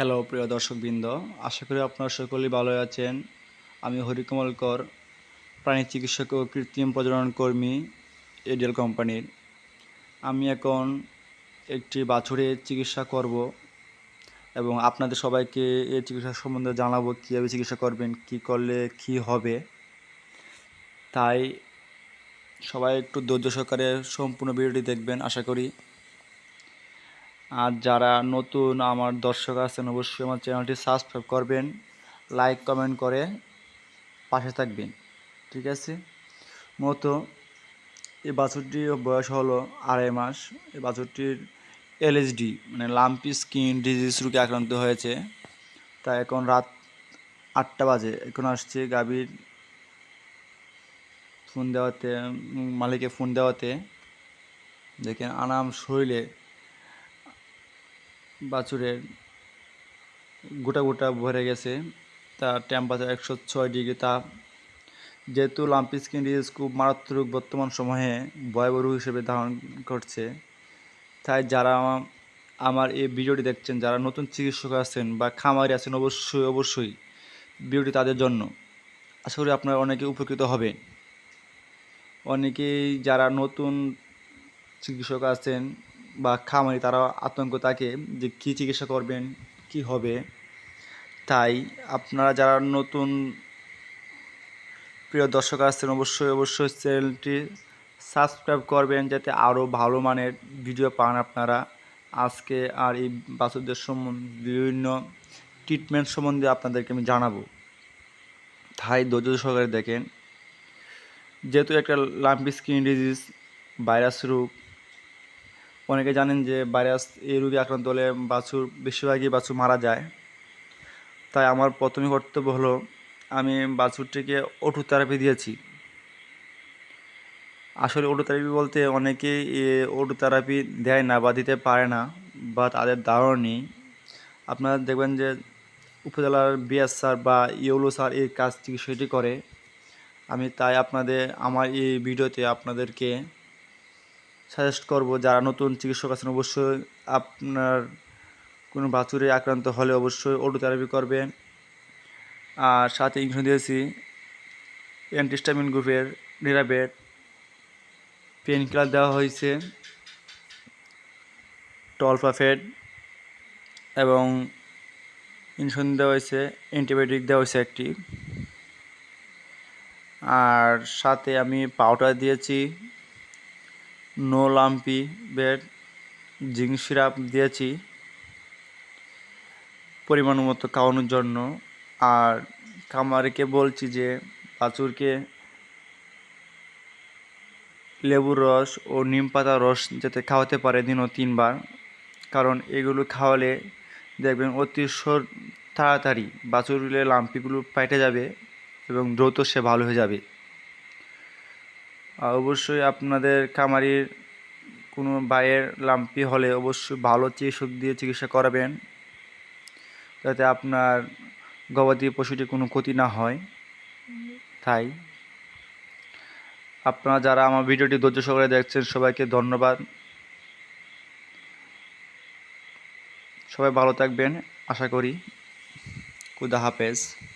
Hello প্রিয় দর্শকবৃন্দ। আশা করি আপনারা সকলেই ভালো আছেন। আমি হরিকমল কর প্রাণী চিকিৎসক ও কৃত্রিম প্রজনন কর্মী এডিএল কোম্পানির আমি এখন একটি বাছুরের চিকিৎসা করব এবং আপনাদের সবাইকে এই চিকিৎসা সম্বন্ধে জানাব, কীভাবে চিকিৎসা করবেন, কি করলে কি হবে। তাই সবাই একটু ধৈর্য সহকারে সম্পূর্ণ ভিডিওটি দেখবেন, আশা করি আর যারা নতুন আমার দর্শক আছেন, অবশ্যই আমার চ্যানেলটি সাবস্ক্রাইব করবেন লাইক কমেন্ট করে পাশে থাকবেন। ঠিক আছে? মূলত এই বাছুরটির বয়স হলো আড়াই মাস। এই বাছুরটির এলএসডি মানে লাম্পি স্কিন ডিজিজ রোগে আক্রান্ত হয়েছে। তা এখন রাত আটটা বাজে। এখন আসছে গাভীর ফোন দেওয়াতে মালিকে ফোন দেওয়াতে। দেখেন আনাম শরীরে বাছুরের গোটা গোটা ভরে গেছে। তার টেম্পারেচার একশো ছয় ডিগ্রি তাপ। যেহেতু লাম্পি স্কিন ডিজিজ খুব মারাত্মক বর্তমান সময়ে ভয়াবহ হিসেবে ধারণ করছে। তাই যারা আমা- আমার এই ভিডিওটি দেখছেন, যারা নতুন চিকিৎসক আছেন বা খামারি আছেন, অবশ্যই অবশ্যই ভিডিওটি তাদের জন্য। আশা করি আপনারা অনেকে উপকৃত হবেন। অনেকেই যারা নতুন চিকিৎসক আছেন বা খামারি তারা আতঙ্ক থাকে যে কী চিকিৎসা করবেন, কি হবে। তাই আপনারা যারা নতুন প্রিয় দর্শক আসছেন অবশ্যই অবশ্যই চ্যানেলটি সাবস্ক্রাইব করবেন যাতে আরও ভালো মানের ভিডিও পান আপনারা। আজকে আর এই বাছুরদের সম্বন্ধে বিভিন্ন ট্রিটমেন্ট সম্বন্ধে আপনাদেরকে আমি জানাব। তাই ধৈর্য সহকারে দেখেন। যেহেতু একটা লাম্পি স্কিন ডিজিজ ভাইরাস রোগ অনেকে জানেন যে ভাইরাস এই রোগে আক্রান্ত হলে বাছুর, বেশিরভাগই বাছুর মারা যায়। তাই আমার প্রথমে কর্তব্য হলো আমি বাছুরটিকে ওটু থেরাপি দিয়েছি। আসলে ওটু থেরাপি বলতে অনেকেই ওটু থেরাপি দেয় না বা দিতে পারে না বা তাদের ধারণা নেই। আপনারা দেখবেন যে উপজেলার বিএস স্যার বা ইউলো স্যার এই কাজ চিকিৎসাটি করে। আমি তাই আপনাদের, আমার এই ভিডিওতে আপনাদেরকে সাজেস্ট করব, যারা নতুন চিকিৎসক আছেন, অবশ্যই আপনার কোনো বাছুরে আক্রান্ত হলে অবশ্যই ওটু থেরাপি করবেন। আর সাথে ইনজেকশন দিয়েছি অ্যান্টিস্টামিন গ্রুপের নিরাবেট পেন কিলার দেওয়া হয়েছে। টলফাফেড এবং ইনজেকশন দেওয়া হয়েছে অ্যান্টিবায়োটিক দেওয়া হয়েছে একটি। আর সাথে আমি পাউডার দিয়েছি। No lumpy bed, zinc syrup দিয়েছি। পরিমাণ মতো খাওয়ানোর জন্য। আর খামারিকে বলছি যে, বাছুরকে লেবুর রস ও নিম পাতার রস যাতে খাওয়াতে পারে দিনও তিনবার। কারণ এগুলো খাওয়ালে দেখবেন অতি তাড়াতাড়ি বাছুরের লাম্পিগুলো পাইটে যাবে এবং দ্রুত সে ভালো হয়ে যাবে। অবশ্যই আপনাদের খামারির কোনো বায়ের লাম্পি হলে অবশ্যই ভালো চিকিৎসক দিয়ে চিকিৎসা করাবেন, যাতে আপনার গবাদি পশুটি কোনো ক্ষতি না হয়। তাই আপনারা যারা আমার ভিডিওটি ধৈর্য সহকারে দেখছেন, সবাইকে ধন্যবাদ। সবাই ভালো থাকবেন। আশা করি। খুদা হাফেজ।